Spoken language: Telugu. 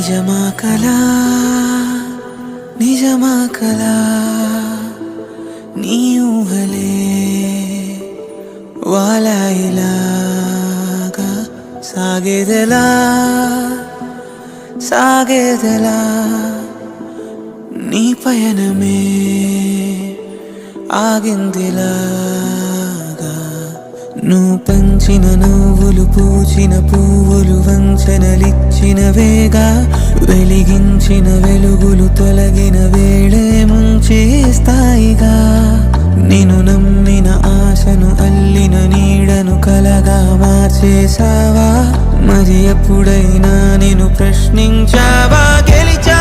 నిజమా కళా నిజమా కళా నీ ఊహలే వాలాయిలాగా సాగేదెలా? సాగేదెలా? నీ పయనమే ఆగిందిలాగా? నువ్వు పంచిన నువ్వులు పూచిన పువ్వులు వంచనలిచ్చిన వేగా వెలిగించిన వెలుగులు తొలగిన వేళే ముంచేస్తాయిగా నేను నమ్మిన ఆశను అల్లిన నీడను కలగా మార్చేసావా మరి ఎప్పుడైనా నేను ప్రశ్నించావా? గెలిచా